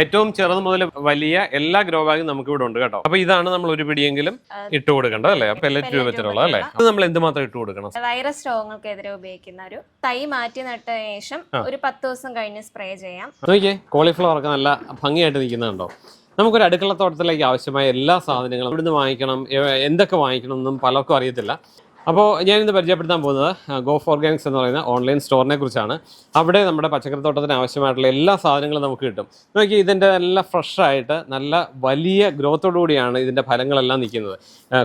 ഏറ്റവും ചെറുത് മുതൽ വലിയ എല്ലാ ഗ്രോ ബാഗും നമുക്ക് ഇവിടെ ഉണ്ട് കേട്ടോ. അപ്പൊ ഇതാണ് നമ്മൾ ഒരു പിടിയെങ്കിലും ഇട്ട് കൊടുക്കേണ്ടത് അല്ലേ? പെല്ലറ്റ് രൂപത്തിലുള്ള അല്ലേ? അത് നമ്മൾ എന്തുമാത്രം ഇട്ട് കൊടുക്കണം? വൈറസ് രോഗങ്ങൾക്കെതിരെ ഉപയോഗിക്കുന്ന ഒരു തൈ മാറ്റി നട്ട ശേഷം ഒരു പത്ത് ദിവസം കഴിഞ്ഞ് സ്പ്രേ ചെയ്യാം. നോക്കിയേ കോളിഫ്ലവർ ഒക്കെ നല്ല ഭംഗിയായിട്ട് നിൽക്കുന്നുണ്ടോ നമുക്കൊരു അടുക്കളത്തോട്ടത്തിലേക്ക് ആവശ്യമായ എല്ലാ സാധനങ്ങളും ഇവിടുന്ന് വാങ്ങിക്കണം എന്തൊക്കെ വാങ്ങിക്കണം എന്നും പലർക്കും അറിയത്തില്ല. അപ്പോൾ ഞാനിന്ന് പരിചയപ്പെടുത്താൻ പോകുന്നത് ഗോഫ് ഓർഗാനിക്സ് എന്ന് പറയുന്ന ഓൺലൈൻ സ്റ്റോറിനെ കുറിച്ചാണ്. അവിടെ നമ്മുടെ പച്ചക്കറിത്തോട്ടത്തിന് ആവശ്യമായിട്ടുള്ള എല്ലാ സാധനങ്ങളും നമുക്ക് കിട്ടും. നോക്കി ഇതിന്റെ നല്ല ഫ്രഷായിട്ട് നല്ല വലിയ കൂടിയാണ് ഇതിന്റെ ഫലങ്ങളെല്ലാം നിൽക്കുന്നത്.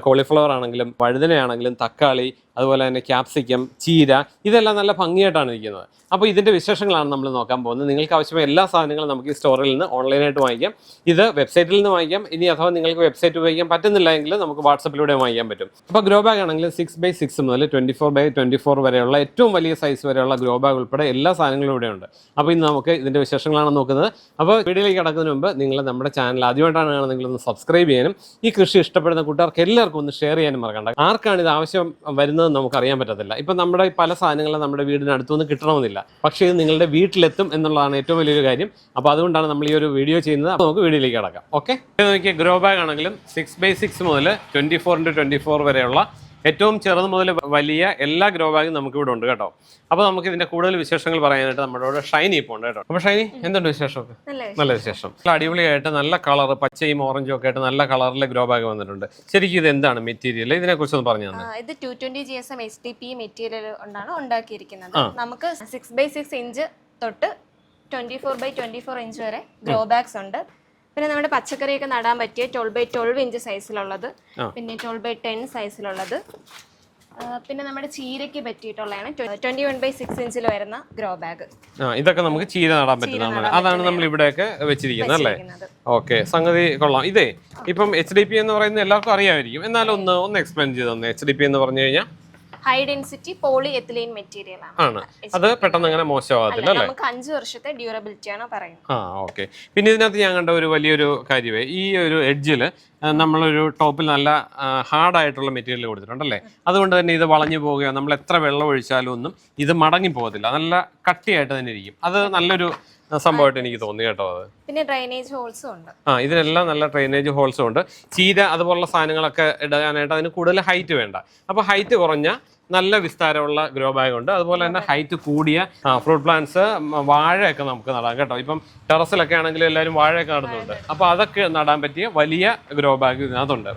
കോളിഫ്ലവർ ആണെങ്കിലും വഴുതനയാണെങ്കിലും തക്കാളി അതുപോലെ തന്നെ ക്യാപ്സിക്കം ചീര ഇതെല്ലാം നല്ല ഭംഗിയായിട്ടാണ് ഇരിക്കുന്നത് അപ്പോൾ ഇതിന്റെ വിശേഷങ്ങളാണ് നമ്മൾ നോക്കാൻ പോകുന്നത്. നിങ്ങൾക്ക് ആവശ്യമായ എല്ലാ സാധനങ്ങളും നമുക്ക് ഈ സ്റ്റോറിൽ നിന്ന് ഓൺലൈനായിട്ട് വാങ്ങിക്കാം. ഇത് വെബ്സൈറ്റിൽ നിന്ന് വാങ്ങിക്കാം. ഇനി അഥവാ നിങ്ങൾക്ക് വെബ്സൈറ്റ് ഉപയോഗിക്കാൻ പറ്റുന്നില്ല എങ്കിൽ നമുക്ക് വാട്സപ്പിലൂടെ വാങ്ങിക്കാൻ പറ്റും. അപ്പോൾ ഗ്രോ ബാഗ് ആണെങ്കിലും സിക്സ് സിക്സ് മുതൽ twenty four by twenty four വരെയുള്ള ഏറ്റവും വലിയ സൈസ് വരെയുള്ള ഗ്രോ ബാഗ് ഉൾപ്പെടെ എല്ലാ സാധനങ്ങളും ഇവിടെയുണ്ട്. അപ്പോൾ ഇന്ന് നമുക്ക് ഇതിന്റെ വിശേഷങ്ങളാണ് നോക്കുന്നത്. അപ്പോൾ വീഡിയോയിലേക്ക് കടക്കുന്നതിന് മുമ്പ് നിങ്ങൾ നമ്മുടെ ചാനൽ ആദ്യമായിട്ടാണ് ഒന്ന് സബ്സ്ക്രൈബ് ചെയ്യാനും ഈ കൃഷി ഇഷ്ടപ്പെടുന്ന കൂട്ടുകാർക്ക് എല്ലാവർക്കും ഒന്ന് ഷെയർ ചെയ്യാനും മറക്കണ്ട. ആർക്കാണ് ഇത് ആവശ്യം വരുന്നത് നമുക്ക് അറിയാൻ പറ്റത്തില്ല. ഇപ്പം നമ്മുടെ പല സാധനങ്ങളും നമ്മുടെ വീടിന് അടുത്തുനിന്ന് കിട്ടണമെന്നില്ല. പക്ഷേ ഇത് നിങ്ങളുടെ വീട്ടിലെത്തും എന്നുള്ളതാണ് ഏറ്റവും വലിയൊരു കാര്യം. അപ്പോൾ അതുകൊണ്ടാണ് നമ്മൾ ഈ ഒരു വീഡിയോ ചെയ്യുന്നത്. അപ്പോൾ നമുക്ക് വീഡിയോയിലേക്ക് കടക്കാം. ഓക്കെ നോക്കിയ ഗ്രോ ബാഗ് ആണെങ്കിലും സിക്സ് ബൈ സിക്സ് മുതൽ twenty four into twenty four വരെയുള്ള ഏറ്റവും ചെറുത് മുതൽ വലിയ എല്ലാ ഗ്രോ ബാഗും നമുക്ക് ഇവിടെ ഉണ്ട് കേട്ടോ. അപ്പോൾ നമുക്ക് ഇതിന്റെ കൂടുതൽ വിശേഷങ്ങൾ പറയാനായിട്ട് നമ്മുടെ ഇവിടെ ഷൈനി ഇപ്പോൾ ഉണ്ട് കേട്ടോ. അപ്പോൾ ഷൈനി എന്തുണ്ട് വിശേഷമൊക്കെ? നല്ല വിശേഷം. അടിപൊളിയായിട്ട് നല്ല കളർ പച്ചയും ഓറഞ്ചും ഒക്കെ ആയിട്ട് നല്ല കളറിലെ ഗ്രോ ബാഗ് വന്നിട്ടുണ്ട്. ശരിക്കും ഇത് എന്താണ് മെറ്റീരിയൽ ഇതിനെ കുറിച്ച് ഒന്ന് പറഞ്ഞു തന്നെ. ഇത് two twenty G S M H T P material കൊണ്ടാണ് ഉണ്ടാക്കിയിരിക്കുന്നത്. നമുക്ക് സിക്സ് ബൈ സിക്സ് ഇഞ്ച് തൊട്ട് twenty four by twenty four inch വരെ ഗ്രോ ബാഗ്സ് ഉണ്ട്. പിന്നെ നമ്മുടെ പച്ചക്കറിയൊക്കെ നടാൻ പറ്റിയ ട്വൽവ് ബൈ ട്വൽവ് ഇഞ്ച് സൈസിലുള്ളത്. പിന്നെ ട്വൽവ് ബൈ ടെൻ സൈസിലുള്ളത് പിന്നെ നമ്മുടെ ചീരയ്ക്ക് പറ്റിയിട്ടുള്ളതാണ് ട്വന്റി വൺ ബൈ സിക്സ് ഇഞ്ചിൽ വരുന്ന ഗ്രോ ബാഗ് ഇതൊക്കെ നമുക്ക് ചീര നടാൻ പറ്റുന്നതാണ് അതാണ് നമ്മൾ ഇവിടെയൊക്കെ വെച്ചിരിക്കുന്നത് അല്ലേ? ഓക്കെ സംഗതി കൊള്ളാം. ഇതേ ഇപ്പം എച്ച് ഡി പി എന്ന് പറയുന്നത് എല്ലാവർക്കും അറിയാമായിരിക്കും. എന്നാലും ഒന്ന് ഒന്ന് എക്സ്പ്ലെയിൻ ചെയ്ത് തന്നെ. എച്ച് ഡി പി എന്ന് പറഞ്ഞു കഴിഞ്ഞാൽ high density polyethylene material ആണ്. അത് പെട്ടെന്ന് അങ്ങനെ മോശമാകത്തില്ല അല്ലേ നമുക്ക് അഞ്ച് വർഷത്തെ ഡ്യൂറബിലിറ്റി ആണ് പറയുന്നത്. ആ ഓക്കെ. പിന്നെ ഇതിനകത്ത് ഞാൻ കണ്ട ഒരു വലിയൊരു കാര്യമേ ഈ ഒരു എഡ്ജിൽ നമ്മളൊരു ടോപ്പിൽ നല്ല ഹാർഡ് ആയിട്ടുള്ള മെറ്റീരിയൽ കൊടുത്തിട്ടുണ്ടല്ലേ? അതുകൊണ്ട് തന്നെ ഇത് വളഞ്ഞു പോവുകയോ നമ്മൾ എത്ര വെള്ളം ഒഴിച്ചാലും ഒന്നും ഇത് മടങ്ങി പോകത്തില്ല. നല്ല കട്ടിയായിട്ട് തന്നെ ഇരിക്കും. അത് നല്ലൊരു സംഭവമായിട്ട് എനിക്ക് തോന്നി കേട്ടോ അത്. പിന്നെ ഡ്രൈനേജ് ഹോൾസും ഉണ്ട്. ആ ഇതിനെല്ലാം നല്ല ഡ്രൈനേജ് ഹോൾസും ഉണ്ട്. ചീര അതുപോലുള്ള സാധനങ്ങളൊക്കെ ഇടാനായിട്ട് അതിന് കൂടുതൽ ഹൈറ്റ് വേണ്ട. അപ്പോൾ ഹൈറ്റ് കുറഞ്ഞ നല്ല വിസ്താരമുള്ള ഗ്രോ ബാഗ് ഉണ്ട്. അതുപോലെ തന്നെ ഹൈറ്റ് കൂടിയ ഫ്രൂട്ട് പ്ലാന്റ്സ് വാഴയൊക്കെ നമുക്ക് നടാം കേട്ടോ. ഇപ്പം ടെറസിലൊക്കെ ആണെങ്കിൽ എല്ലാവരും വാഴയൊക്കെ നടുന്നുണ്ട്. അപ്പോൾ അതൊക്കെ നടാൻ പറ്റിയ വലിയ ഗ്രോ ബാഗ് ഇതിനകത്തുണ്ട്.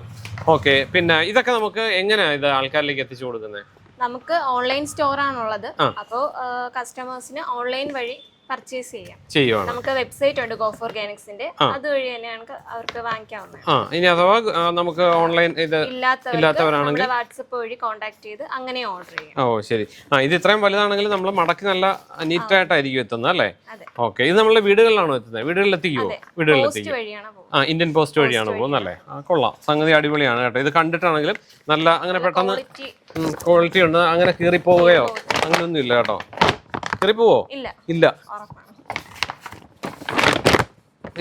ഓക്കെ പിന്നെ ഇതൊക്കെ നമുക്ക് എങ്ങനെയാണ് ഇത് ആൾക്കാരിലേക്ക് എത്തിച്ചു കൊടുക്കുന്നത് നമുക്ക് ഓൺലൈൻ സ്റ്റോർ ആണുള്ളത്. അപ്പോൾ കസ്റ്റമേഴ്സിന് ഓൺലൈൻ വഴി പർച്ചേസ് ചെയ്യാം. ചെയ്യുവാണ്. നമുക്ക് വെബ്സൈറ്റ് ഉണ്ട് ഗോഫ് ഓർഗാനിക്സിന്റെ അതുവഴി തന്നെ ക- അവർക്ക് വാങ്ങിക്കാവുന്നത് ആ ഇനി അഥവാ നമുക്ക് ഓൺലൈൻ ഇത് ഇല്ലാത്തവരാണെങ്കിൽ വാട്സപ്പ് വഴി കോൺടാക്ട് ചെയ്ത് അങ്ങനെ ഓർഡർ ചെയ്യാം. ഓ ശരി. ആ ഇത് ഇത്രയും വലുതാണെങ്കിൽ നമ്മൾ മടക്കി നല്ല നീറ്റ് ആയിട്ടായിരിക്കും എത്തുന്നത് അല്ലേ. ഓക്കെ ഇത് നമ്മളെ വീടുകളിലാണോ എത്തുന്നത്? വീടുകളിൽ എത്തിക്കുമോ വീടുകളിൽ എത്തിക്കും ആ ഇന്ത്യൻ പോസ്റ്റ് വഴിയാണ് പോകുന്നത് അല്ലേ? ആ കൊള്ളാം. സംഗതി അടിപൊളിയാണ് കേട്ടോ. ഇത് കണ്ടിട്ടാണെങ്കിലും നല്ല അങ്ങനെ പെട്ടെന്ന് ക്വാളിറ്റി ഉണ്ട്. അങ്ങനെ കീറി പോവുകയോ അങ്ങനെയൊന്നും ഇല്ല കേട്ടോ. കീറി പോവോ? ഇല്ല.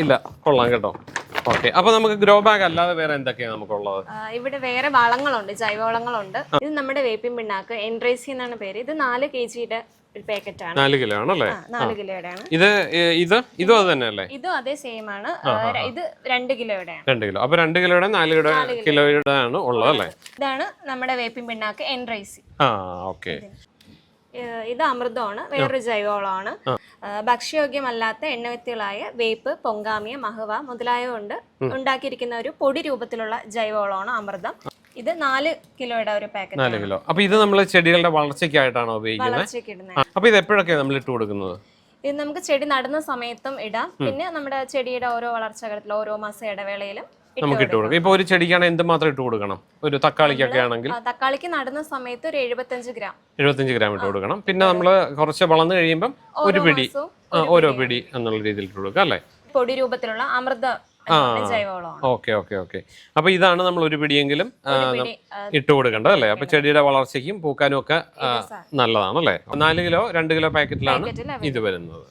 ഇല്ല. കൊള്ളാം കേട്ടോ. ഓക്കെ. അപ്പൊ നമുക്ക് ഗ്രോ ബാഗ് അല്ലാതെ വേറെ എന്തൊക്കെയാണ് നമുക്കുള്ളത്? ഇവിടെ വേറെ വളങ്ങളുണ്ട്. ജൈവവളങ്ങളുണ്ട്. ഇത് നമ്മുടെ വേപ്പിൻ പിണ്ണാക്ക് എൻട്രേസി എന്നാണ് പേര്. ഇത് നാല് കെ ജിയുടെ ഒരു പാക്കറ്റ് ആണ് നാല് കിലോ ആണല്ലേ നാല് കിലോയുടെ ആണ് ഇത് ഇത് ഇതും അത് തന്നെ അല്ലേ ഇതും അതേ സെയിം ആണ്. ഇത് രണ്ട് കിലോയുടെ രണ്ട് കിലോ. അപ്പൊ രണ്ട് കിലോയുടെ നാല് കിലോ കിലോയുടെ ആണ് ഉള്ളത് അല്ലേ? ഇതാണ് നമ്മുടെ വേപ്പിൻ പിണ്ണാക്ക് എൻട്രൈസി. ആ ഓക്കെ. ഇത് അമൃതമാണ്. വേറൊരു ജൈവവളമാണ്. ഭക്ഷ്യയോഗ്യമല്ലാത്ത എണ്ണവ്യത്തികളായ വേപ്പ് പൊങ്കാമിയ മഹവ മുതലായവ കൊണ്ട് ഉണ്ടാക്കിയിരിക്കുന്ന ഒരു പൊടി രൂപത്തിലുള്ള ജൈവവളമാണ് അമൃതം. ഇത് നാല് കിലോയുടെ ഒരു പാക്കറ്റ് നാല് കിലോ. അപ്പൊ ഇത് നമ്മൾ ചെടികളുടെ വളർച്ചയ്ക്കായിട്ടാണോ ഉപയോഗിക്കുന്നത്? അപ്പൊ ഇത് എപ്പോഴൊക്കെയാണ് നമ്മൾ ഇട്ട് കൊടുക്കുന്നത്? ഇത് നമുക്ക് ചെടി നടുന്ന സമയത്തും ഇടാം. പിന്നെ നമ്മുടെ ചെടിയുടെ ഓരോ വളർച്ചകളത്തിൽ ഓരോ മാസ ഇടവേളയിലും നമുക്ക് ഇട്ട് കൊടുക്കാം. ഇപ്പൊ ഒരു ചെടിക്കാണ് എന്ത് മാത്രം ഇട്ട് കൊടുക്കണം? ഒരു തക്കാളിക്കൊക്കെ ആണെങ്കിൽ. തക്കാളിക്ക് നടുന്ന സമയത്ത് ഒരു എഴുപത്തഞ്ച് ഗ്രാം. എഴുപത്തഞ്ച് ഗ്രാം ഇട്ട് കൊടുക്കണം. പിന്നെ നമ്മൾ കുറച്ച് വളർന്നു കഴിയുമ്പോൾ ഒരു പിടി ഓരോ പിടി എന്നുള്ള രീതിയിൽ ഇട്ട് കൊടുക്കുക അല്ലേ? പൊടി രൂപത്തിലുള്ള അമൃത ഓക്കെ ഓക്കെ ഓക്കെ. അപ്പൊ ഇതാണ് നമ്മൾ ഒരു പിടിയെങ്കിലും ഇട്ട് കൊടുക്കേണ്ടത് അല്ലേ? അപ്പൊ ചെടിയുടെ വളർച്ചയ്ക്കും പൂക്കാനും ഒക്കെ നല്ലതാണ് അല്ലേ? നാല് കിലോ രണ്ട് കിലോ പാക്കറ്റിലാണ് ഇത് വരുന്നത്.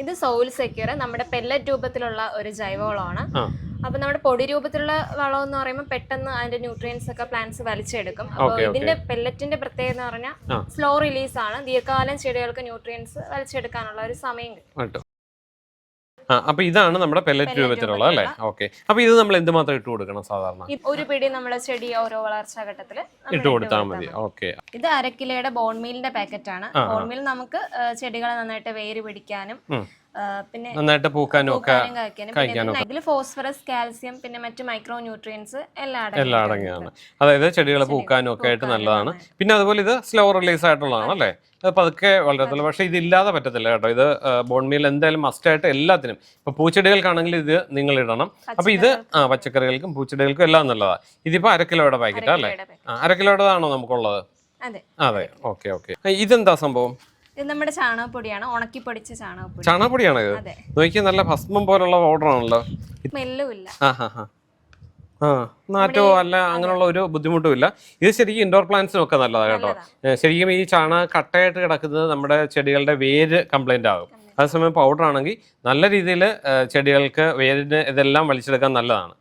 ഇത് സോയിൽ സെക്യൂർ നമ്മുടെ പെല്ലറ്റ് രൂപത്തിലുള്ള ഒരു ജൈവവളമാണ്. വളമാണ് അപ്പൊ നമ്മുടെ പൊടി രൂപത്തിലുള്ള വളം എന്ന് പറയുമ്പോൾ പെട്ടെന്ന് അതിന്റെ ന്യൂട്രിയൻസ് ഒക്കെ പ്ലാന്റ്സ് വലിച്ചെടുക്കും. okay. ഇതിന്റെ പെല്ലറ്റിന്റെ പ്രത്യേകത എന്ന് പറഞ്ഞാൽ ഫ്ലോ സ്ലോ റിലീസ് ആണ്. ദീർഘകാലം ചെടികൾക്ക് ന്യൂട്രിയൻസ് വലിച്ചെടുക്കാനുള്ള ഒരു സമയം കേട്ടോ. ആ അപ്പൊ ഇതാണ് നമ്മുടെ പെല്ലറ്റ് രൂപത്തിലുള്ള അല്ലേ? ഓക്കെ അപ്പൊ ഇത് നമ്മൾ എന്തുമാത്രം ഇട്ട് കൊടുക്കണം സാധാരണ? ഒരു പിടി നമ്മുടെ ചെടി ഓരോ വളർച്ചാ ഘട്ടത്തിൽ ഇട്ട് കൊടുത്താൽ മതി. ഓക്കെ ഇത് അരക്കിലയുടെ ബോൺമീലിന്റെ ബോൺ മീലിന്റെ പാക്കറ്റ് ആണ്. ബോൺമീൽ നമുക്ക് ചെടികളെ നന്നായിട്ട് വേര് പിടിക്കാനും പിന്നെ നന്നായിട്ട് പൂക്കാനും ഒക്കെ ഇതിൽ ഫോസ്ഫറസ് കാൽസ്യം പിന്നെ മറ്റു മൈക്രോ ന്യൂട്രിയൻസ് എല്ലാം അടങ്ങിയാണ് അതായത് ചെടികൾ പൂക്കാനും ഒക്കെ ആയിട്ട് നല്ലതാണ്. പിന്നെ അതുപോലെ ഇത് സ്ലോ റിലീസ് ആയിട്ടുള്ളതാണ് അല്ലേ? അത് പതുക്കെ വളരത്തുള്ളൂ. പക്ഷേ ഇതില്ലാതെ പറ്റത്തില്ല കേട്ടോ. ഇത് ബോൺമീൽ എന്തായാലും മസ്റ്റ് ആയിട്ട് എല്ലാത്തിനും. ഇപ്പൊ പൂച്ചെടികൾക്കാണെങ്കിൽ ഇത് നിങ്ങൾ ഇടണം. അപ്പൊ ഇത് ആ പച്ചക്കറികൾക്കും. പൂച്ചെടികൾക്കും എല്ലാം നല്ലതാണ് ഇതിപ്പോ അരക്കിലോയുടെ പാക്കറ്റ് അല്ലേ? കിലോയുടെ packet. ആ, അര കിലോയുടെ ആണോ നമുക്കുള്ളത്? അതെ. അതെ. Okay okay. ഇതെന്താ സംഭവം? ഇത് നമ്മുടെ ചാണകപ്പൊടിയാണ്. ഉണക്കി പൊടിച്ച ചാണകപ്പൊടി. ചാണകപ്പൊടിയാണ് ഇത്? അതെ. നോക്കിയാൽ നല്ല ഭസ്മം പോലുള്ള പൗഡർ ആണല്ലോ. സ്മെല്ലുമില്ല. ആ ഹാ ഹാ. ആ നാറ്റോ അല്ല അങ്ങനെയുള്ള ഒരു ബുദ്ധിമുട്ടും ഇല്ല. ഇത് ശരിക്കും ഇൻഡോർ പ്ലാന്റ്സിനും ഒക്കെ നല്ലതാണ് കേട്ടോ. ശരിക്കും ഈ ചാണ കട്ടയായിട്ട് കിടക്കുന്നത് നമ്മുടെ ചെടികളുടെ വേര് കംപ്ലൈന്റ് ആകും. അതേസമയം പൗഡർ ആണെങ്കിൽ നല്ല രീതിയിൽ ചെടികൾക്ക് വേരിന് ഇതെല്ലാം വലിച്ചെടുക്കാൻ നല്ലതാണ്.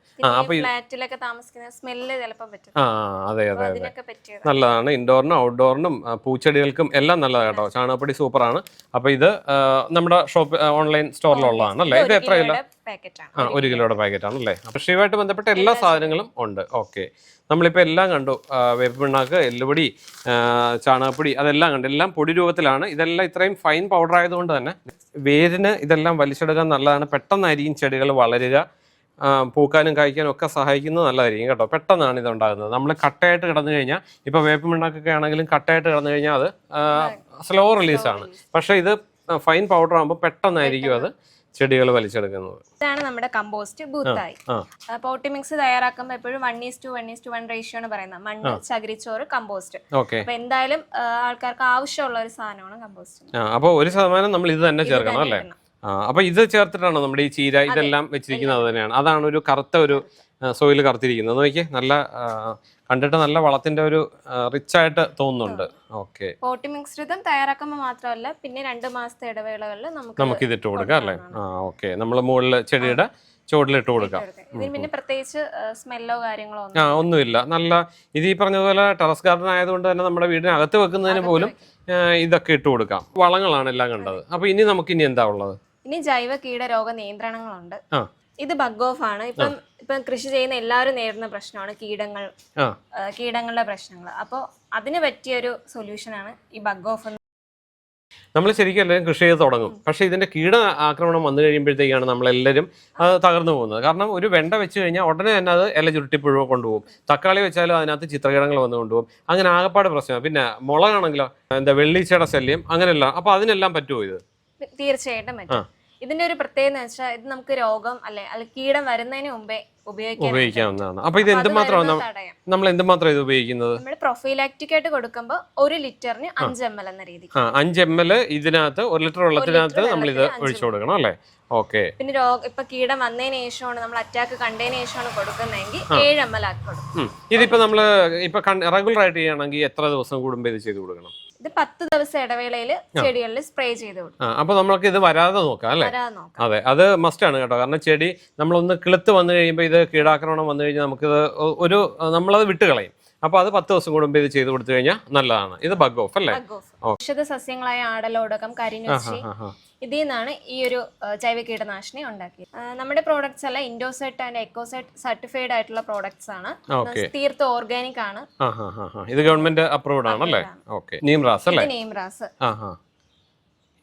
ഫ്ലാറ്റിലൊക്കെ താമസിക്കുന്ന സ്മെല്ല് ചിലപ്പോൾ പറ്റും. ആ അതെ അതെ അതെ. അതിനൊക്കെ നല്ലതാണ്. ഇൻഡോറിനും ഔട്ട്ഡോറിനും പൂച്ചെടികൾക്കും എല്ലാം നല്ലതാണ് കേട്ടോ. ചാണകപ്പൊടി സൂപ്പറാണ്. അപ്പൊ ഇത് നമ്മുടെ ഷോപ്പ് ഓൺലൈൻ സ്റ്റോറിലുള്ളതാണ് അല്ലേ? ഇത് എത്ര കിലോ ആ ഒരു കിലോയുടെ പാക്കറ്റ് ആണ് അല്ലേ? അപ്പൊ കൃഷിയുമായിട്ട് ബന്ധപ്പെട്ട എല്ലാ സാധനങ്ങളും ഉണ്ട്. ഓക്കെ. നമ്മളിപ്പോൾ എല്ലാം കണ്ടു. വേപ്പ് പിണ്ണാക്ക് എല്ലുപൊടി ചാണകപ്പൊടി അതെല്ലാം കണ്ടു. എല്ലാം പൊടി രൂപത്തിലാണ്. ഇതെല്ലാം ഇത്രയും ഫൈൻ പൗഡർ ആയതുകൊണ്ട് തന്നെ വേരിന് ഇതെല്ലാം വലിച്ചെടുക്കാൻ നല്ലതാണ്. പെട്ടെന്നായിരിക്കും ചെടികൾ വളരുക. പൂക്കാനും കായ്ക്കാനും ഒക്കെ സഹായിക്കുന്നത് നല്ലതായിരിക്കും കേട്ടോ. പെട്ടെന്നാണ് ഇത് ഉണ്ടാകുന്നത് നമ്മൾ കട്ടയായിട്ട് കിടന്നു കഴിഞ്ഞാൽ ഇപ്പോൾ വേപ്പ് പിണ്ണാക്കൊക്കെ ആണെങ്കിലും കട്ടയായിട്ട് കിടന്നു കഴിഞ്ഞാൽ അത് സ്ലോ റിലീസാണ് പക്ഷെ ഇത് ഫൈൻ പൗഡർ ആകുമ്പോൾ പെട്ടെന്നായിരിക്കും അത് ചെടികൾ വലിച്ചെടുക്കുന്നത്. ഇതാണ് നമ്മുടെ കമ്പോസ്റ്റ് ബൂത്തായി. പോട്ടി മിക്സ് തയ്യാറാക്കുമ്പോൾ എപ്പോഴും one is to two one is to ratio ആണ് പറയുന്നത്. മണ്ണ് ചകിരിച്ചോറ് കമ്പോസ്റ്റ് അപ്പൊ എന്തായാലും ആൾക്കാർക്ക് ആവശ്യമുള്ള ഒരു സാധനമാണ് കമ്പോസ്റ്റ് അപ്പൊ ഒരു ശതമാനം നമ്മൾ ഇത് തന്നെ ചേർക്കണം അല്ലേ? ആ അപ്പോൾ ഇത് ചേർത്തിട്ടാണോ നമ്മുടെ ഈ ചീര ഇതെല്ലാം വെച്ചിരിക്കുന്നത് തന്നെയാണ് അതാണ് ഒരു കറുത്ത ഒരു സോയിൽ കറുത്തിരിക്കുന്നത്. നോക്കിയേ നല്ല കണ്ടിട്ട് നല്ല വളത്തിന്റെ ഒരു റിച്ച് ആയിട്ട് തോന്നുന്നുണ്ട്. ഓക്കെ. പോട്ടി മിക്സ്ഡും തയ്യാറാക്കുമ്പോൾ മാത്രമല്ല പിന്നെ രണ്ട് മാസത്തെ ഇടവേളകളിൽ നമുക്ക് നമുക്ക് ഇതിട്ട് കൊടുക്കാം അല്ലേ? ആ ഓക്കെ. നമ്മൾ മുകളിൽ ചെടിയുടെ ചുവടിലിട്ട് കൊടുക്കാം. പിന്നെ പ്രത്യേകിച്ച് സ്മെല്ലോ കാര്യങ്ങളോ ആ ഒന്നുമില്ല. നല്ല ഇത് ഈ പറഞ്ഞതുപോലെ ടെറസ് ഗാർഡൻ ആയതുകൊണ്ട് തന്നെ നമ്മുടെ വീടിനകത്ത് വെക്കുന്നതിന് പോലും ഇതൊക്കെ ഇട്ട് കൊടുക്കാം. വളങ്ങളാണ് എല്ലാം കണ്ടത്. അപ്പൊ ഇനി നമുക്ക് ഇനി എന്താ ഉള്ളത്? ഇനി ജൈവ കീടരോഗ നിയന്ത്രണങ്ങളുണ്ട്. ഇത് ബഗ് ഓഫ് ആണ്. ഇപ്പം ഇപ്പം കൃഷി ചെയ്യുന്ന എല്ലാവരും നേരിടുന്ന പ്രശ്നമാണ് കീടങ്ങൾ. കീടങ്ങളുടെ പ്രശ്നങ്ങൾ. അപ്പോൾ അതിന് പറ്റിയൊരു സൊല്യൂഷനാണ് ഈ ബഗ് ഓഫ് നമ്മൾ ശരിക്കും എല്ലാവരും കൃഷി ചെയ്ത് തുടങ്ങും. പക്ഷേ ഇതിന്റെ കീട ആക്രമണം വന്നു കഴിയുമ്പോഴത്തേക്കാണ് നമ്മളെല്ലാവരും അത് തകർന്നു പോകുന്നത്. കാരണം ഒരു വെണ്ട വെച്ച് കഴിഞ്ഞാൽ ഉടനെ തന്നെ അത് ഇല ചുരുട്ടിപ്പുഴ കൊണ്ടുപോകും. തക്കാളി വെച്ചാലും അതിനകത്ത് ചിത്രകീടങ്ങൾ വന്നു കൊണ്ടുപോകും. അങ്ങനെ ആകപ്പാട് പ്രശ്നമാണ്. പിന്നെ മുളകാണെങ്കിലോ എന്താ വെള്ളീച്ചയുടെ ശല്യം അങ്ങനെയല്ല. അപ്പോൾ അതിനെല്ലാം പറ്റുമോ ഇത്? തീർച്ചയായിട്ടും. പറ്റും. ഇതിന്റെ ഒരു പ്രത്യേകത എന്ന് വെച്ചാൽ ഇത് നമുക്ക് രോഗം അല്ലെ അല്ല കീടം വരുന്നതിന് മുമ്പേ ഉപയോഗിക്കാവുന്നതാണ്. അപ്പൊ ഇത് എന്തുമാത്രം തടയാം. നമ്മൾ എന്തുമാത്രം ഇത് ഉപയോഗിക്കുന്നത്? നമ്മൾ പ്രൊഫൈലാക്റ്റിക് ആയിട്ട് കൊടുക്കുമ്പോൾ ഒരു ലിറ്ററിന് അഞ്ച് എം എൽ എന്ന രീതി അഞ്ച് എം എൽ ഇതിനകത്ത് ഒരു ലിറ്റർ വെള്ളത്തിനകത്ത് നമ്മൾ ഇത് ഒഴിച്ചു കൊടുക്കണം അല്ലേ? ഓക്കെ. പിന്നെ രോഗം ഇപ്പൊ കീടം വന്നതിന് ശേഷമാണ് നമ്മൾ അറ്റാക്ക് കണ്ടതിന് ശേഷമാണ് കൊടുക്കുന്നതെങ്കിൽ ഏഴ് എം എൽ ആക്കി കൊടുക്കും. ഇതിപ്പോ നമ്മൾ ഇപ്പൊ റെഗുലർ ആയിട്ട് ചെയ്യണമെങ്കിൽ എത്ര ദിവസം കൂടുമ്പോൾ ഇത് ചെയ്ത് കൊടുക്കണം? ഇത് പത്ത് ദിവസം ഇടവേളയിൽ ചെടികളിൽ സ്പ്രേ ചെയ്ത് കൊടുക്കും. അപ്പൊ നമ്മൾക്ക് ഇത് വരാതെ നോക്കാം അല്ലേ? അതെ അത് മസ്റ്റ് ആണ് കേട്ടോ. കാരണം ചെടി നമ്മളൊന്ന് കിളുത്ത് വന്നു കഴിയുമ്പോൾ ഇത് കീടാക്രമണം വന്നു കഴിഞ്ഞാൽ നമുക്കിത് ഒരു നമ്മളത് വിട്ട് കളയും. അപ്പോൾ അത് പത്ത് ദിവസം കൂടുമ്പോൾ ഇത് ചെയ്ത് കൊടുത്തു കഴിഞ്ഞാൽ നല്ലതാണ്. ഇത് ബഗ് ഓഫ് അല്ലേ? ഔഷധ സസ്യങ്ങളായ ആടലോടകം ആ. ഇതിൽ നിന്നാണ് ഈ ഒരു ജൈവ കീടനാശിനി ഉണ്ടാക്കിയത്. നമ്മുടെ പ്രോഡക്ട്സ് എല്ലാം ഇൻഡോസെറ്റ് ആൻഡ് എക്കോസെറ്റ് സർട്ടിഫൈഡ് ആയിട്ടുള്ള പ്രോഡക്ട്സ് ആണ്. തീർത്ത ഓർഗാനിക് ആണ്. ഇത് ഗവൺമെന്റ് അപ്രൂവ്ഡ് ആണല്ലേ? ഓക്കെ. നീം റാസ് അല്ലേ ഹാ.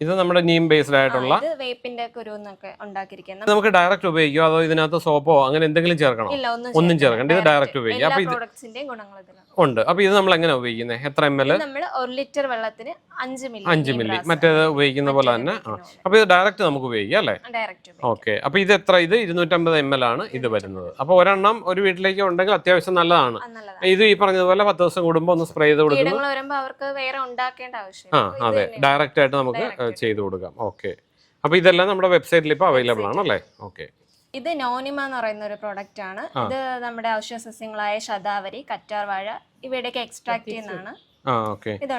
ഇത് നമ്മുടെ നീം ബേസ്ഡ് ആയിട്ടുള്ള വേപ്പിന്റെ ഉണ്ടാക്കിയിരിക്കുന്നത്. നമുക്ക് ഡയറക്റ്റ് ഉപയോഗിക്കോ? അതോ ഇതിനകത്ത് സോപ്പോ അങ്ങനെ എന്തെങ്കിലും ചേർക്കണോ? ഒന്നും ചേർക്കണ്ട. ഇത് ഡയറക്റ്റ് ഉപയോഗിക്കാം അപ്പൊ ഇത് ഉണ്ട്. അപ്പൊ ഇത് നമ്മൾ എങ്ങനെ ഉപയോഗിക്കുന്നത് എത്ര എം എൽ നമ്മൾ ഒരു ലിറ്റർ വെള്ളത്തിന് അഞ്ച് മില്ലി അഞ്ച് മില്ലി. മറ്റേത് ഉപയോഗിക്കുന്ന പോലെ തന്നെ. അപ്പൊ ഇത് ഡയറക്റ്റ് നമുക്ക് ഉപയോഗിക്കാം അല്ലേ? ഡയറക്റ്റ് ഓക്കെ അപ്പൊ ഇത് എത്ര? ഇത് ഇരുന്നൂറ്റമ്പത് എം എൽ ആണ് ഇത് വരുന്നത്. അപ്പൊ ഒരെണ്ണം ഒരു വീട്ടിലേക്ക് ഉണ്ടെങ്കിൽ അത്യാവശ്യം നല്ലതാണ്. ഇത് ഈ പറഞ്ഞതുപോലെ പത്ത് ദിവസം കൂടുമ്പോൾ ഒന്ന് സ്പ്രേ ചെയ്ത് കൊടുക്കുന്നു. അവർക്ക് വേറെ ഉണ്ടാക്കേണ്ട ആ അതെ. ഡയറക്റ്റ് ആയിട്ട് നമുക്ക് ചെയ്ത് കൊടുക്കാം. ഓക്കെ അപ്പൊ ഇതെല്ലാം നമ്മുടെ വെബ്സൈറ്റിൽ ഇപ്പൊ അവൈലബിൾ ആണല്ലേ? അല്ലേ ഓക്കെ ഇത് നോനിമ എന്ന് പറയുന്ന ഒരു പ്രോഡക്റ്റ് ആണ്. ഇത് നമ്മുടെ ഔഷധ സസ്യങ്ങളായ ശതാവരി കറ്റാർവാഴ ഇവയുടെയൊക്കെ എക്സ്ട്രാക്ട് ചെയ്യുന്നതാണ്. ആ ഓക്കെ ഇത്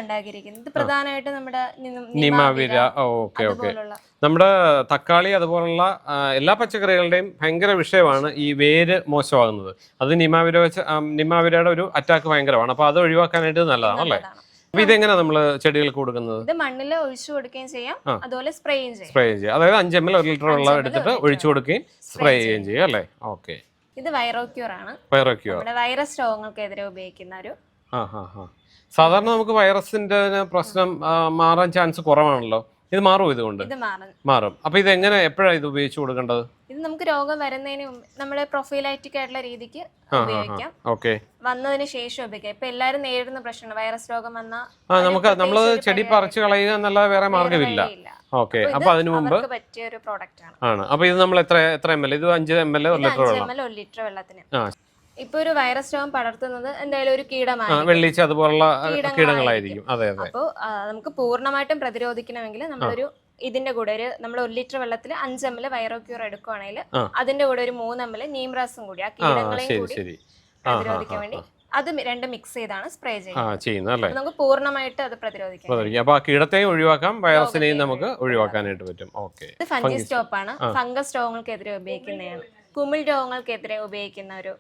ഇത് പ്രധാനമായിട്ട് നമ്മുടെ നിം- നിമാവിര ഓക്കെ ഓക്കെ നമ്മുടെ തക്കാളി അതുപോലുള്ള എല്ലാ പച്ചക്കറികളുടെയും ഭയങ്കര വിഷയമാണ് ഈ വേര് മോശമാകുന്നത്. അത് നിമാവിര വെച്ച് നിമാവിരയുടെ ഒരു അറ്റാക്ക് ഭയങ്കരമാണ്. അപ്പൊ അത് ഒഴിവാക്കാനായിട്ട് നല്ലതാണ് അല്ലേ? ഇതെങ്ങനെ നമ്മൾ ചെടികൾക്ക് കൊടുക്കുന്നത്? ഇത് മണ്ണിൽ ഒഴിച്ചു കൊടുക്കുകയും ചെയ്യാം. അതുപോലെ സ്പ്രേയും ചെയ്യാം. സ്പ്രേ ചെയ്യാം. അതായത് അഞ്ച് എം എൽ ഒരു ലിറ്റർ വെള്ളം എടുത്തിട്ട് ഒഴിച്ചു കൊടുക്കുകയും സ്പ്രേ ചെയ്യുകയും ചെയ്യുക അല്ലേ? ഓക്കെ. ഇത് വൈറോക്യൂർ ആണ്. വൈറോക്യൂർ നമ്മുടെ വൈറസ് രോഗങ്ങൾക്കെതിരെ ഉപയോഗിക്കുന്ന ഒരു സാധാരണ നമുക്ക് വൈറസിന്റെ പ്രശ്നം മാറാൻ ചാൻസ് കുറവാണല്ലോ. ഇത് മാറും ഇതുകൊണ്ട്? ഇത് മാറും. മാറും. അപ്പൊ ഇത് എങ്ങനെ എപ്പോഴാണ് ഇത് ഉപയോഗിച്ചു കൊടുക്കേണ്ടത്? ഇത് നമുക്ക് രോഗം വരുന്നതിന് മുമ്പ് നമ്മുടെ പ്രൊഫൈലൈറ്റിക് ആയിട്ടുള്ള രീതിക്ക് ഉപയോഗിക്കാം. ഓക്കെ. വന്നതിന് ശേഷം ഉപയോഗിക്കാം. ഇപ്പൊ എല്ലാവരും നേരിടുന്ന പ്രശ്നമാണ്. വൈറസ് രോഗം വന്ന നമുക്ക് നമ്മൾ ചെടി പറിച്ചു കളയുക എന്നുള്ള വേറെ മാർഗമില്ല. ഓക്കെ. അപ്പൊ അതിനു മുമ്പ് പറ്റിയ ഒരു പ്രോഡക്റ്റ് ആണ്. ആണ്. അപ്പൊ ഇത് നമ്മൾ എത്ര എത്ര എം എൽ ഇത് അഞ്ച് എം എൽ ഒരു ലിറ്റർ വെള്ളം. ഒരു ലിറ്റർ വെള്ളത്തിന്. ഇപ്പൊ ഒരു വൈറസ് രോഗം പടർത്തുന്നത് എന്തായാലും ഒരു കീടമാണ് വെള്ളിച്ച അതുപോലുള്ള. കീടങ്ങളായിരിക്കും. അതെ അതെ. അപ്പോൾ നമുക്ക് പൂർണമായിട്ടും പ്രതിരോധിക്കണമെങ്കിൽ നമ്മളൊരു ഇതിന്റെ കൂടെ ഒരു നമ്മൾ ഒരു ലിറ്റർ വെള്ളത്തിൽ അഞ്ച് എം എൽ വൈറോക്യൂർ എടുക്കുവാണെങ്കിൽ. അതിന്റെ കൂടെ ഒരു മൂന്ന് എം എൽ നീംറാസും കൂടി ആ കീടങ്ങളെയും കൂടി പ്രതിരോധിക്കാൻ വേണ്ടി അത് രണ്ട് മിക്സ് ചെയ്താണ് സ്പ്രേ ചെയ്യുന്നത്. നമുക്ക് പൂർണമായിട്ട് അത് പ്രതിരോധിക്കാം. അപ്പൊ കീടത്തെയും ഒഴിവാക്കാം വൈറസിനെയും നമുക്ക് ഒഴിവാക്കാനായിട്ട് പറ്റും. ഓക്കെ. ഫംഗസ് ഫംഗി സ്റ്റോപ്പ് ആണ് ഫംഗസ് രോഗങ്ങൾക്കെതിരെ ഉപയോഗിക്കുന്നതാണ് കുമിൾ രോഗങ്ങൾക്കെതിരെ ഉപയോഗിക്കുന്ന ഒരു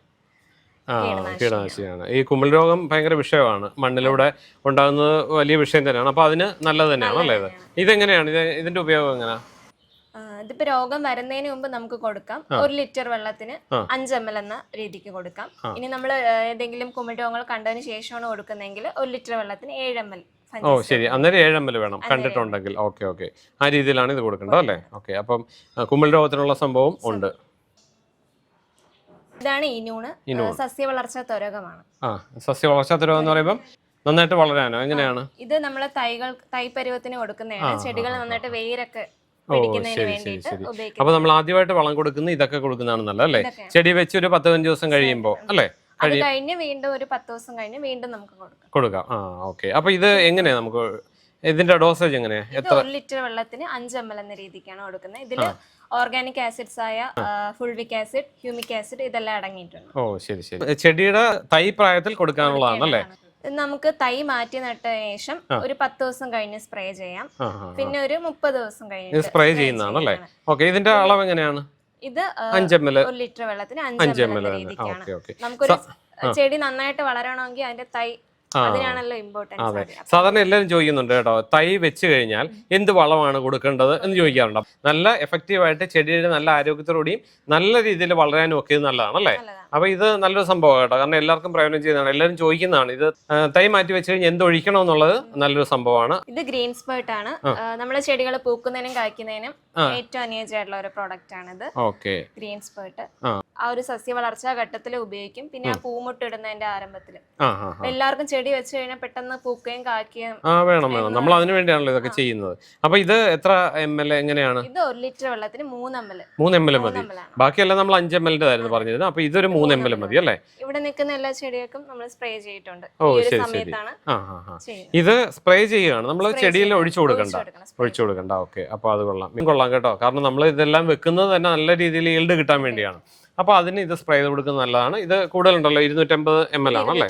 കീടനാശിനിയാണ്. ഈ കുമിൾ രോഗം ഭയങ്കര വിഷയമാണ്. മണ്ണിലൂടെ ഉണ്ടാകുന്നത് വലിയ വിഷയം തന്നെയാണ്. അപ്പൊ അതിന് നല്ലത് തന്നെയാണ് അല്ലേ ഇത്? ഇതെങ്ങനെയാണ്? ഇത് ഇതിന്റെ ഉപയോഗം എങ്ങനെയാ ഇതിപ്പോ രോഗം വരുന്നതിന് മുമ്പ് നമുക്ക് കൊടുക്കാം. ഒരു ലിറ്റർ വെള്ളത്തിന്. അഞ്ച് എം എൽ എന്ന രീതിക്ക് കൊടുക്കാം. ഇനി നമ്മൾ ഏതെങ്കിലും കുമിൾ രോഗങ്ങൾ കണ്ടതിന് ശേഷമാണ് കൊടുക്കുന്നതെങ്കിൽ ഒരു ലിറ്റർ വെള്ളത്തിന് ഏഴ് എം എൽ ഓ ശരി. അന്നേരം ഏഴ് എം എൽ വേണം. കണ്ടിട്ടുണ്ടെങ്കിൽ. Okay okay. ആ രീതിയിലാണ് ഇത് കൊടുക്കേണ്ടത് അല്ലേ? ഓക്കെ. അപ്പം കുമിൾ രോഗത്തിനുള്ള സംഭവം ഉണ്ട്. ഇതാണ് ഇനൂണ്. സസ്യ വളർച്ചാ ത്വരകമാണ്. ആ സസ്യ വളർച്ചാ ത്വരകം എന്ന് പറയുമ്പോൾ നന്നായിട്ട് വളരാനോ? എങ്ങനെയാണ്? ഇത് നമ്മൾ തൈകൾ തൈ പരുവത്തിന് കൊടുക്കുന്നതാണ് ചെടികൾ. നന്നായിട്ട് വേരൊക്കെ അപ്പൊ നമ്മൾ ആദ്യമായിട്ട് വളം കൊടുക്കുന്ന ഇതൊക്കെ കൊടുക്കുന്നതാണ് നല്ലത് അല്ലേ? ചെടി വെച്ച് ഒരു പത്ത് പതിനഞ്ച് ദിവസം കഴിയുമ്പോൾ അല്ലേ? കഴിഞ്ഞ് വീണ്ടും ഒരു പത്ത് ദിവസം കഴിഞ്ഞ് വീണ്ടും നമുക്ക് കൊടുക്കാം. കൊടുക്കാം. ആ ഓക്കെ. അപ്പൊ ഇത് എങ്ങനെയാ നമുക്ക് ഇതിന്റെ ഡോസേജ് എങ്ങനെയാ? എത്ര ലിറ്റർ വെള്ളത്തിന് അഞ്ച് എം എൽ എന്ന രീതിക്കാണ് കൊടുക്കുന്നത്. ഇതിൽ ഓർഗാനിക് ആസിഡ്സ് ആയ ഫുൾവിക് ആസിഡ് ഹ്യൂമിക് ആസിഡ് ഇതെല്ലാം അടങ്ങിയിട്ടുണ്ട്. ഓ ശരി ശരി. ചെടിയുടെ തൈ പ്രായത്തിൽ കൊടുക്കാനുള്ളതാണ്. അല്ലേ നമുക്ക് തൈ മാറ്റി നട്ട ശേഷം ഒരു പത്ത് ദിവസം കഴിഞ്ഞ് സ്പ്രേ ചെയ്യാം. പിന്നെ ഒരു മുപ്പത് ദിവസം കഴിഞ്ഞ് സ്പ്രേ ചെയ്യുന്നതാണ്. അല്ലേ ഓക്കെ ഇതിന്റെ അളവ് എങ്ങനെയാണ്? ഇത് ഒരു ലിറ്റർ വെള്ളത്തിന് അഞ്ച് എം എൽ നമുക്കൊരു ചെടി നന്നായിട്ട് വളരണമെങ്കിൽ അതിന്റെ തൈ. അതിനാണല്ലോ അതെ. ഇമ്പോർട്ടൻസ് സാധാരണ എല്ലാവരും ചോദിക്കുന്നുണ്ട് കേട്ടോ തൈ വെച്ച് കഴിഞ്ഞാൽ എന്ത് വളമാണ് കൊടുക്കേണ്ടത് എന്ന് ചോദിക്കാറുണ്ട്. നല്ല എഫക്റ്റീവായിട്ട് ചെടിയുടെ നല്ല ആരോഗ്യത്തോടുകൂടിയും നല്ല രീതിയിൽ വളരാനും ഒക്കെ നല്ലതാണ് അല്ലേ? അപ്പൊ ഇത് നല്ലൊരു സംഭവം കേട്ടോ. കാരണം എല്ലാവർക്കും പ്രയോജനം ചെയ്യുന്നതാണ്. എല്ലാവരും ചോദിക്കുന്നതാണ് ഇത് തൈ മാറ്റി വെച്ച് കഴിഞ്ഞാൽ എന്ത് ഒഴിക്കണം എന്നുള്ളത് നല്ലൊരു സംഭവമാണ്. ഇത് ഗ്രീൻ സ്പേർട്ട് ആണ്. നമ്മുടെ ചെടികൾ പൂക്കുന്നതിനും കായ്ക്കുന്നതിനും ഏറ്റവും അനുയോജ്യമായിട്ടുള്ള ഒരു പ്രോഡക്റ്റ് ആണ് ഇത് ഓക്കെ. Green spurt. ആ. ഒരു സസ്യ വളർച്ചാ ഘട്ടത്തിൽ ഉപയോഗിക്കും. പിന്നെ ആ പൂമുട്ടിടുന്നതിന്റെ ആരംഭത്തിൽ എല്ലാവർക്കും ചെടി വെച്ച് കഴിഞ്ഞാൽ പെട്ടെന്ന് പൂക്കുകയും കാക്കുകയും ആ വേണം വേണം. നമ്മൾ അതിനു വേണ്ടിയാണല്ലോ ഇതൊക്കെ ചെയ്യുന്നത്. അപ്പൊ ഇത് എത്ര എം എൽ എങ്ങനെയാണ്? ഇത് ഒരു ലിറ്റർ വെള്ളത്തിന് മൂന്ന് എം എൽ മൂന്ന് എം എൽ മതി. ബാക്കിയെല്ലാം നമ്മൾ അഞ്ച് എം എൽ ആയിരുന്നു പറഞ്ഞിരുന്നത്. അപ്പൊ ഇതൊരു മൂന്ന് എം എൽ മതി അല്ലേ? ഇവിടെ നിൽക്കുന്ന എല്ലാ ചെടികൾക്കും നമ്മൾ സ്പ്രേ ചെയ്തിട്ടുണ്ട്. ഓ, ശരി, ശരി. ആ ഇത് സ്പ്രേ ചെയ്യുകയാണ്. നമ്മൾ ചെടിയിൽ. ഒഴിച്ചു കൊടുക്കണ്ട. ഒഴിച്ചു കൊടുക്കണ്ട. ഓക്കെ. അപ്പൊ അത് കൊള്ളാം. കൊള്ളാം കേട്ടോ. കാരണം നമ്മൾ ഇതെല്ലാം വെക്കുന്നത് തന്നെ നല്ല രീതിയിൽ ഈൽഡ് കിട്ടാൻ വേണ്ടിയാണ്. അപ്പൊ അതിന് ഇത് സ്പ്രേ ചെയ്ത് കൊടുക്കുന്നത് നല്ലതാണ്. ഇത് കൂടുതലുണ്ടല്ലോ ഇരുന്നൂറ്റമ്പത് എം എൽ ആണല്ലേ?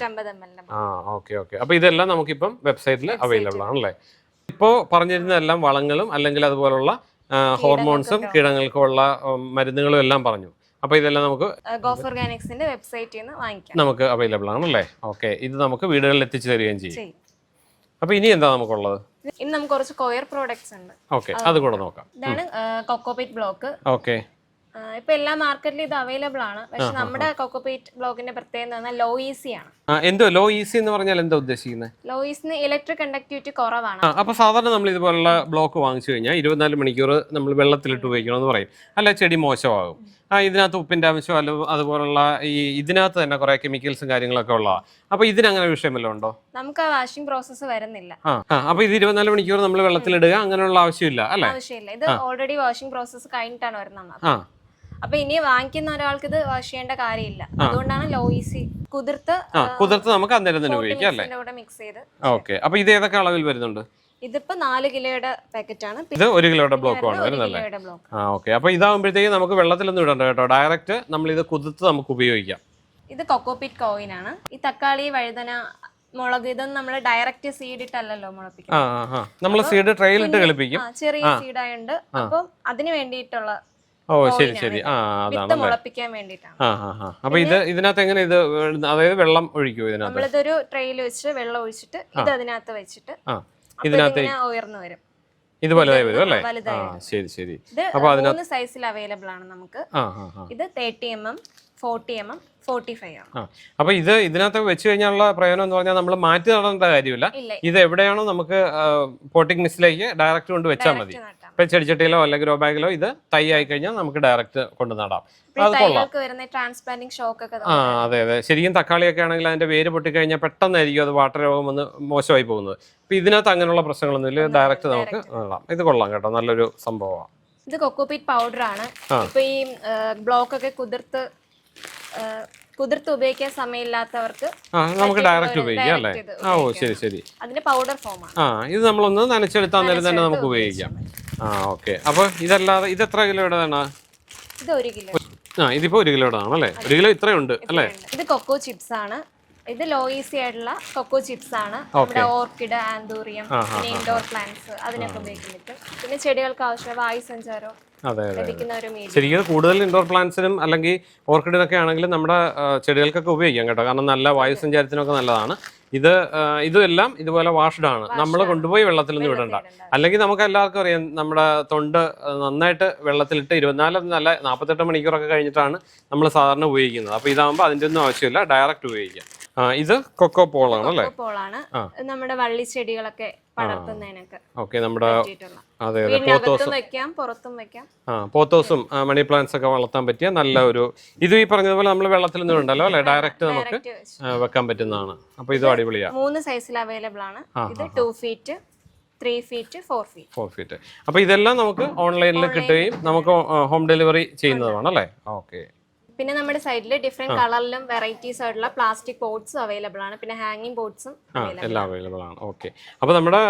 ആ ഓക്കെ ഓക്കെ. അപ്പൊ ഇതെല്ലാം നമുക്കിപ്പം വെബ്സൈറ്റിൽ അവൈലബിൾ ആണല്ലേ? ഇപ്പോ പറഞ്ഞിരുന്ന എല്ലാം വളങ്ങളും അല്ലെങ്കിൽ അതുപോലുള്ള ഹോർമോൺസും കീടങ്ങൾക്കുള്ള മരുന്നുകളും എല്ലാം പറഞ്ഞു. അപ്പൊ ഇതെല്ലാം നമുക്ക് ഗോഫ് ഓർഗാനിക്സിന്റെ വെബ്സൈറ്റിൽ നിന്ന് വാങ്ങിക്കാം. നമുക്ക് അവൈലബിൾ ആണല്ലേ? ഓക്കെ. ഇത് നമുക്ക് വീടുകളിൽ എത്തിച്ചു തരികയും ചെയ്യും. ചെയ്യും. അപ്പൊ ഇനി എന്താ നമുക്കുള്ളത്? ഇനി നമുക്ക് കുറച്ച് കൊയർ പ്രോഡക്ട്സ് ഉണ്ട്. ഓക്കെ. അത് കൂടെ നോക്കാം. ഇതാണ് കൊക്കോപീറ്റ് ബ്ലോക്ക് ഓക്കെ. ഇപ്പൊ എല്ലാ മാർക്കറ്റിലും ഇത് അവൈലബിൾ ആണ്. പക്ഷെ നമ്മുടെ കൊക്കോപീറ്റ് ബ്ലോഗിന്റെ പ്രത്യേകത എന്ന് പറഞ്ഞാൽ ലോ ഈസി ആണ്. എന്തോ ലോ ഈസി എന്ന് പറഞ്ഞാൽ എന്താ ഉദ്ദേശിക്കുന്നത് ലോ ഈസിന് ഇലക്ട്രിക് കണ്ടക്ടിവിറ്റി കുറവാണ്. അപ്പൊ സാധാരണ നമ്മൾ ഇതുപോലുള്ള ബ്ലോക്ക് വാങ്ങിച്ചു കഴിഞ്ഞാൽ ഇരുപത്തിനാല് മണിക്കൂർ നമ്മൾ വെള്ളത്തിലിട്ട് ഉപയോഗിക്കണം എന്ന് പറയും. അല്ല ചെടി മോശമാകും. ആ ഇതിനകത്ത് ഉപ്പിന്റെ അംശം അല്ല അതുപോലുള്ള ഈ ഇതിനകത്ത് തന്നെ കുറെ കെമിക്കൽസും കാര്യങ്ങളൊക്കെ ഉള്ളതാണ് അപ്പൊ ഇതിനങ്ങനെ വിഷയമല്ലോ ഉണ്ടോ? നമുക്ക് ആ വാഷിംഗ് പ്രോസസ്സ് വരുന്നില്ല. അപ്പൊ ഇത് ഇരുപത്തിനാല് മണിക്കൂർ നമ്മൾ വെള്ളത്തിലിടുക അങ്ങനെയുള്ള ആവശ്യമില്ല അല്ലേ? ആവശ്യമില്ല. ഇത് ഓൾറെഡി വാഷിംഗ് പ്രോസസ്സ് കഴിഞ്ഞിട്ടാണ് വരുന്നത്. അപ്പൊ ഇനി വാങ്ങിക്കുന്ന ഒരാൾക്ക് ഇത് വാഷ് ചെയ്യേണ്ട കാര്യമില്ല. അതുകൊണ്ടാണ് ലോ ഈസി കുതിർത്ത് കുതിർത്ത് നമുക്ക് അന്നേരം തന്നെ ഉപയോഗിക്കാം അല്ലേ? കൂടെ മിക്സ് ചെയ്ത്. ഓക്കെ. അപ്പൊ ഇത് ഏതൊക്കെ അളവിൽ വരുന്നുണ്ട്? ഇതിപ്പോ നാല് കിലോയുടെ പാക്കറ്റ് ആണ്. ഇത് ഒരു കിലോയുടെ ബ്ലോക്ക് ആണ് വരുന്നല്ലേ ആ ഓക്കെ. അപ്പൊ ഇതാകുമ്പോഴത്തേക്ക് നമുക്ക് വെള്ളത്തിലൊന്നും ഇടണ്ട കേട്ടോ. ഡയറക്റ്റ് നമ്മൾ ഇത് കുതിർത്ത് നമുക്ക് ഉപയോഗിക്കാം. ഇത് കൊക്കോപിറ്റ് കോയിൻ ആണ്. ഈ തക്കാളി വഴുതന മുളക് ഇതൊന്നും നമ്മൾ ഡയറക്റ്റ് സീഡ് ഇട്ടല്ലല്ലോ മുളപ്പിക്കുന്നത്. നമ്മൾ സീഡ് ട്രെയിലിട്ട് കളിപ്പിക്കും. ചെറിയ സീഡായുണ്ട് അപ്പം അതിന് വേണ്ടിയിട്ടുള്ള ഓ ശരി ശരി. ആ അതാണ് മുളപ്പിക്കാൻ വേണ്ടിട്ടാണ് ആ ആ ആ. അപ്പൊ ഇത് ഇതിനകത്ത് എങ്ങനെ ഇത് അതായത് വെള്ളം ഒഴിക്കുമോ ഇതിനകത്ത്? നമ്മളിതൊരു ട്രെയിൽ വെച്ച് വെള്ളം ഒഴിച്ചിട്ട് ഇത് അതിനകത്ത് വെച്ചിട്ട് ആ. ഇതിനകത്ത് ഉയർന്നു വരും. ഇത് വലുതായി വരും അല്ലേ? ആ ശരി ശരി. അപ്പൊ അതിനകത്ത് മൂന്ന് സൈസിൽ അവൈലബിൾ ആണ് നമുക്ക്. ആ ആ ആ. ഇത് thirty M M forty M M forty five അപ്പൊ ഇത് ഇതിനകത്ത് വെച്ച് കഴിഞ്ഞാലുള്ള പ്രയോജനം എന്ന് പറഞ്ഞാൽ നമ്മൾ മാറ്റി നടേണ്ട കാര്യമില്ല. ഇത് എവിടെയാണോ നമുക്ക് പോട്ടിംഗ് മിസ്സിലേക്ക് ഡയറക്റ്റ് കൊണ്ട് വെച്ചാൽ മതി. ഇപ്പൊ ചെടിച്ചട്ടിയിലോ അല്ലെങ്കിൽ ഗ്രോ ബാഗിലോ ഇത് തൈ ആയി കഴിഞ്ഞാൽ നമുക്ക് ഡയറക്റ്റ് കൊണ്ട് നടാം. അത് കൊള്ളാം. ആ അതെ അതെ. ശരിക്കും തക്കാളിയൊക്കെ ആണെങ്കിൽ അതിന്റെ വേര് പൊട്ടിക്കഴിഞ്ഞാൽ പെട്ടെന്നായിരിക്കും അത് വാട്ടർ രോഗം വന്ന് മോശമായി പോകുന്നത്. ഇപ്പൊ ഇതിനകത്ത് അങ്ങനെയുള്ള പ്രശ്നങ്ങളൊന്നും ഇല്ല. ഡയറക്റ്റ് നമുക്ക് നടാം. ഇത് കൊള്ളാം കേട്ടോ. നല്ലൊരു സംഭവമാണ്. ഇത് കൊക്കോപീറ്റ് പൗഡർ ആണ്. ഇപ്പൊ ഈ ബ്ലോക്ക് ഒക്കെ കുതിർത്ത് കുതിർത്ത് ഉപയോഗിക്കാൻ സമയമില്ലാത്തവർക്ക് ആ നമുക്ക് ഡയറക്റ്റ് ഉപയോഗിക്കാം അല്ലേ? ആ ഓ ശരി ശരി. അതിന്റെ പൗഡർ ഫോം ആണ്. ആ ഇത് നമ്മളൊന്ന് നനച്ചെടുത്താൽ നേരം തന്നെ നമുക്ക് ഉപയോഗിക്കാം. ആ ഓക്കെ. അപ്പോൾ ഇതല്ലാതെ ഇത് എത്ര കിലോയുടേതാണ് ഇത് ഒരു കിലോ. ആ ഇതിപ്പോ ഒരു കിലോയുടേതാണ് അല്ലേ? ഒരു കിലോ ഇത്രയുണ്ട് അല്ലേ? ഇത് കൊക്കോ ചിപ്സ് ആണ്. ഇത് ലോ ഈസി ആയിട്ടുള്ള കൊക്കോ ചിപ്സ് ആണ്. നമ്മുടെ ഓർക്കിഡ് ആന്തൂറിയം പിന്നെ ഇൻഡോർ പ്ലാന്റ്സ് അതിനൊക്കെ ഉപയോഗിക്കുന്നത് പിന്നെ ചെടികൾക്ക് ആവശ്യമായ വായു സഞ്ചാരം അതെ അതെ ശരിക്കും കൂടുതൽ ഇൻഡോർ പ്ലാന്റ്സിനും അല്ലെങ്കിൽ ഓർക്കിഡിനൊക്കെ ആണെങ്കിലും നമ്മുടെ ചെടികൾക്കൊക്കെ ഉപയോഗിക്കാം കേട്ടോ. കാരണം നല്ല വായു സഞ്ചാരത്തിനൊക്കെ നല്ലതാണ്. ഇത് ഇതെല്ലാം ഇതുപോലെ വാഷ്ഡ് ആണ്. നമ്മൾ കൊണ്ടുപോയി വെള്ളത്തിലൊന്നും ഇടണ്ട. അല്ലെങ്കിൽ നമുക്ക് എല്ലാവർക്കും അറിയാം നമ്മുടെ തൊണ്ട് നന്നായിട്ട് വെള്ളത്തിലിട്ട് ഇരുപത്തിനാല് നല്ല നാൽപ്പത്തെട്ട് മണിക്കൂറൊക്കെ കഴിഞ്ഞിട്ടാണ് നമ്മൾ സാധാരണ ഉപയോഗിക്കുന്നത്. അപ്പോൾ ഇതാകുമ്പോൾ അതിന്റെ ഒന്നും ആവശ്യമില്ല. ഡയറക്റ്റ് ഉപയോഗിക്കാം. ഇത് കൊക്കോ പോളാണ് അല്ലേ? പോളാണ്. നമ്മുടെ വള്ളി ചെടികളൊക്കെ ഓക്കെ നമ്മുടെ അതെ അതെ. പോത്തോസും. വെക്കാം പുറത്തും വെക്കാം. ആ പോത്തോസും മണി പ്ലാന്റ്സ് ഒക്കെ വളർത്താൻ പറ്റിയ നല്ല ഒരു ഇത് ഈ പറഞ്ഞതുപോലെ നമ്മൾ വെള്ളത്തിൽ നിന്ന് ഉണ്ടല്ലോ അല്ലെ? ഡയറക്റ്റ് നമുക്ക് വെക്കാൻ പറ്റുന്നതാണ്. അപ്പൊ ഇത് അടിപൊളിയാണ് മൂന്ന് സൈസിൽ അവൈലബിൾ ആണ്. ഇത് two feet three feet four feet four feet അപ്പൊ ഇതെല്ലാം നമുക്ക് ഓൺലൈനിൽ കിട്ടുകയും നമുക്ക് ഹോം ഡെലിവറി ചെയ്യുന്നതുമാണ് അല്ലേ? ഓക്കെ പിന്നെ നമ്മുടെ സൈഡിൽ ഡിഫറെന്റ് കളറിലും വെറൈറ്റീസ് ആയിട്ടുള്ള പ്ലാസ്റ്റിക് പോട്ട്സും അവൈലബിൾ ആണ്. പിന്നെ ഹാങ്ങിങ് പോട്ട്സും എല്ലാം അവൈലബിൾ ആണ്. ഓക്കെ അപ്പോൾ നമ്മുടെ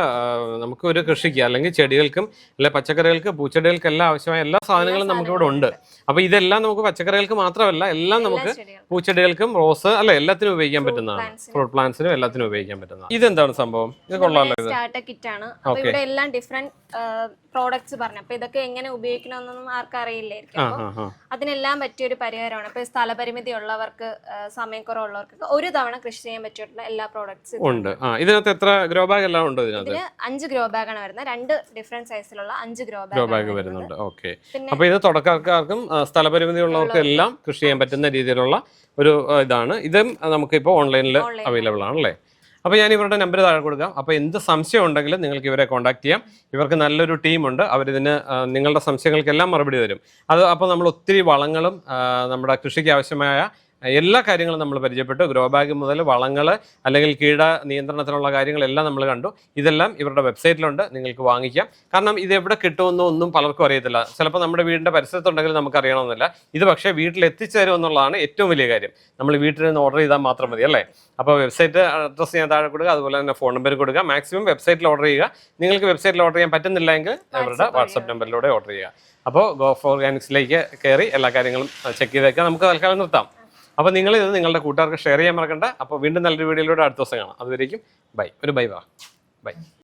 നമുക്ക് ഒരു കൃഷിക്ക് അല്ലെങ്കിൽ ചെടികൾക്കും അല്ലെ പച്ചക്കറികൾക്ക് പൂച്ചെടികൾക്ക് എല്ലാം ആവശ്യമായ എല്ലാ സാധനങ്ങളും നമുക്ക് ഇവിടെ ഉണ്ട്. അപ്പോൾ ഇതെല്ലാം നമുക്ക് പച്ചക്കറികൾക്ക് മാത്രമല്ല എല്ലാം നമുക്ക് പൂച്ചെടികൾക്കും റോസ് അല്ലെ എല്ലാത്തിനും ഉപയോഗിക്കാൻ പറ്റുന്നതാണ്. ഫ്രൂട്ട് പ്ലാന്റ്സിനും എല്ലാത്തിനും ഉപയോഗിക്കാൻ പറ്റുന്നതാണ്. ഇതെന്താണ് സംഭവം? ഇത് കൊള്ളാമല്ലോ ഇത്. സ്റ്റാർട്ടർ കിറ്റ് ആണ്. അപ്പൊ ഇവിടെ എല്ലാം ഡിഫറെന്റ് പ്രോഡക്ട്സ് പറഞ്ഞു. അപ്പൊ ഇതൊക്കെ എങ്ങനെ ഉപയോഗിക്കണമെന്നൊന്നും ആർക്കും അറിയില്ലായിരിക്കും. അതിനെല്ലാം പറ്റിയ ഒരു പരിഹാരമാണ് ഇപ്പൊ സ്ഥലപരിമിതി ഉള്ളവർക്ക് സമയം കുറവുള്ളവർക്ക് ഒരു തവണ കൃഷി ചെയ്യാൻ പറ്റിയിട്ടുള്ള എല്ലാ പ്രോഡക്ട്സും ഉണ്ട്. ആ ഇതിനകത്ത് എത്ര ഗ്രോ ബാഗ് എല്ലാം ഉണ്ട് ഇതിനകത്ത്? ഇതിന് അഞ്ച് ഗ്രോ ബാഗ് ആണ് വരുന്നത്. രണ്ട് ഡിഫറെന്റ് സൈസിലുള്ള അഞ്ച് ഗ്രോ ഗ്രോ ബാഗ് വരുന്നുണ്ട്. ഓക്കെ അപ്പൊ ഇത് തുടക്കക്കാർക്കും സ്ഥലപരിമിതി ഉള്ളവർക്കും എല്ലാം കൃഷി ചെയ്യാൻ പറ്റുന്ന രീതിയിലുള്ള ഒരു ഇതാണ്. ഇതും നമുക്കിപ്പോൾ ഓൺലൈനിൽ. അവൈലബിൾ ആണല്ലേ? അപ്പോൾ ഞാൻ ഇവരുടെ നമ്പർ താഴെ കൊടുക്കാം. അപ്പോൾ എന്ത് സംശയം ഉണ്ടെങ്കിലും നിങ്ങൾക്ക് ഇവരെ കോൺടാക്ട് ചെയ്യാം. ഇവർക്ക് നല്ലൊരു ടീമുണ്ട് അവരിതിന് നിങ്ങളുടെ സംശയങ്ങൾക്കെല്ലാം മറുപടി തരും. അത് അപ്പോൾ നമ്മൾ ഒത്തിരി വളങ്ങളും നമ്മുടെ കൃഷിക്ക് ആവശ്യമായ എല്ലാ കാര്യങ്ങളും നമ്മൾ പരിചയപ്പെട്ടു. ഗ്രോ ബാഗ് മുതൽ വളങ്ങൾ അല്ലെങ്കിൽ കീട നിയന്ത്രണത്തിനുള്ള കാര്യങ്ങളെല്ലാം നമ്മൾ കണ്ടു. ഇതെല്ലാം ഇവരുടെ വെബ്സൈറ്റിലുണ്ട്. നിങ്ങൾക്ക് വാങ്ങിക്കാം. കാരണം ഇത് എവിടെ കിട്ടുമെന്നോ ഒന്നും പലർക്കും അറിയത്തില്ല. ചിലപ്പോൾ നമ്മുടെ വീടിന്റെ പരിസരത്തുണ്ടെങ്കിൽ നമുക്ക് അറിയണമെന്നില്ല. ഇത് പക്ഷേ വീട്ടിൽ എത്തിച്ചേരും എന്നുള്ളതാണ് ഏറ്റവും വലിയ കാര്യം. നമ്മൾ വീട്ടിൽ നിന്ന് ഓർഡർ ചെയ്താൽ മാത്രം മതി അല്ലേ? അപ്പോൾ വെബ്സൈറ്റ് അഡ്രസ്സ് ഞാൻ താഴെ കൊടുക്കുക അതുപോലെ തന്നെ ഫോൺ നമ്പർ കൊടുക്കുക മാക്സിമം വെബ്സൈറ്റിൽ ഓർഡർ ചെയ്യുക. നിങ്ങൾക്ക് വെബ്സൈറ്റിൽ ഓർഡർ ചെയ്യാൻ പറ്റുന്നില്ലെങ്കിൽ അവരുടെ വാട്സപ്പ് നമ്പറിലൂടെ ഓർഡർ ചെയ്യുക. അപ്പോൾ ഗോഫ് ഓർഗാനിക്സിലേക്ക് കയറി എല്ലാ കാര്യങ്ങളും ചെക്ക് ചെയ്തേക്കാം. നമുക്ക് തൽക്കാലം നിർത്താം. അപ്പോൾ നിങ്ങൾ ഇത് നിങ്ങളുടെ കൂട്ടുകാർക്ക് ഷെയർ ചെയ്യാൻ മറക്കണ്ട. അപ്പോൾ വീണ്ടും നല്ലൊരു വീഡിയോയിലൂടെ അടുത്ത ദിവസം കാണാം. അതുവരേക്കും ബൈ ഒരു ബൈ വാ. ബൈ